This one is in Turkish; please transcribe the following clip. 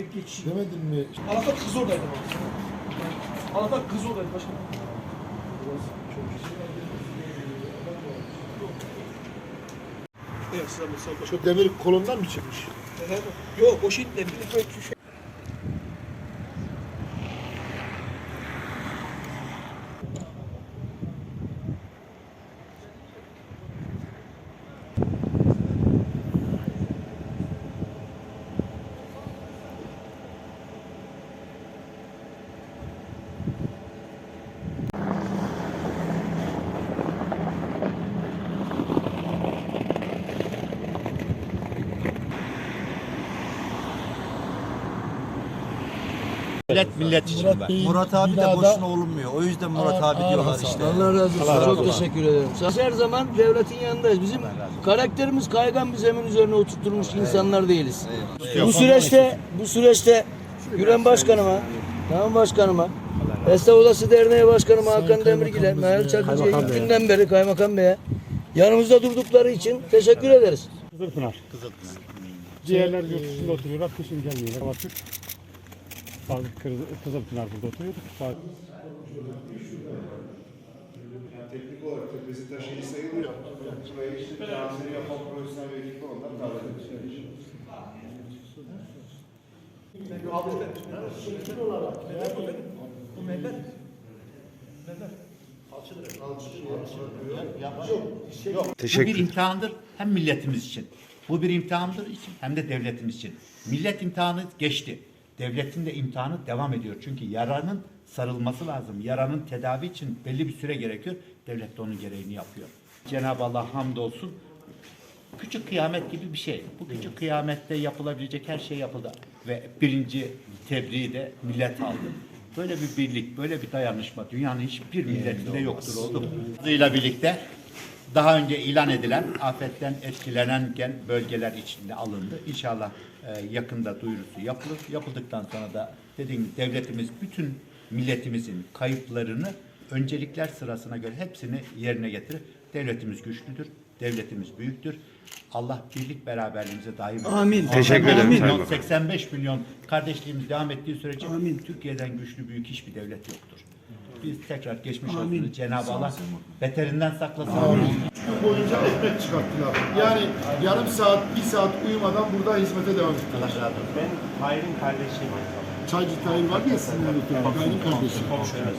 gelip geçiyor. Demedin mi? Anahtar kız oradaydı. Anahtar kız oradaydı başkanım. Evet, olun. Şu demir kolondan mı çıkmış? Yok, o şey de Millet millet için var. Bey Murat abi de binada- boşuna olunmuyor. O yüzden Murat abi diyorlar işte. Allah razı olsun. Allah razı Çok olsun. teşekkür ederim. Biz her zaman devletin yanındayız. Bizim karakterimiz kaygan bir zemin üzerine oturtulmuş insanlar değiliz. Bu süreçte bu süreçte Gülen Başkanıma, Tamam Başkanıma, Esnaf Odası Derneği Başkanıma Hakan Demirgil'e, Mehmet Çakıcı'ya ilk günden beri Kaymakam Bey'e yanımızda durdukları için teşekkür ederiz. Kızılpınar. Diğerler yurt dışında oturuyorlar, kışın gelmiyorlar. Kızı- Kızılpınar burada oturuyorduk. Bazı- teknik olarak tepesi taşı iyi sayılıyor. Burayı işte yapan profesyonel bir ekip davet ediyor. Bu bir imtihandır hem milletimiz için. Bu bir imtihandır için hem de devletimiz için. Millet imtihanı geçti. Devletin de imtihanı devam ediyor. Çünkü yaranın sarılması lazım. Yaranın tedavi için belli bir süre gerekiyor. Devlet de onun gereğini yapıyor. Cenab-ı Allah hamdolsun küçük kıyamet gibi bir şey. Bu küçük kıyamette yapılabilecek her şey yapıldı. Ve birinci tebriği de millet aldı. Böyle bir birlik, böyle bir dayanışma dünyanın hiçbir milletinde yoktur oldu. Hızıyla birlikte daha önce ilan edilen afetten etkilenen gen bölgeler içinde alındı. İnşallah e, yakında duyurusu yapılır. Yapıldıktan sonra da dediğim gibi devletimiz bütün milletimizin kayıplarını öncelikler sırasına göre hepsini yerine getirir. Devletimiz güçlüdür, devletimiz büyüktür. Allah birlik beraberliğimize daim Amin. Teşekkür ederim. 85 milyon kardeşliğimiz devam ettiği sürece Türkiye'den güçlü büyük hiçbir devlet yoktur. Biz tekrar geçmiş olsun. Cenab-ı Allah beterinden saklasın. Gün boyunca ekmek çıkarttılar. Yani yarım saat, bir saat uyumadan burada hizmete devam ettiler. Allah razı olsun. Ben Tahir'in kardeşiyim. Çaycı Tahir var ya sizin. Tahir'in kardeşi. Komşunuz.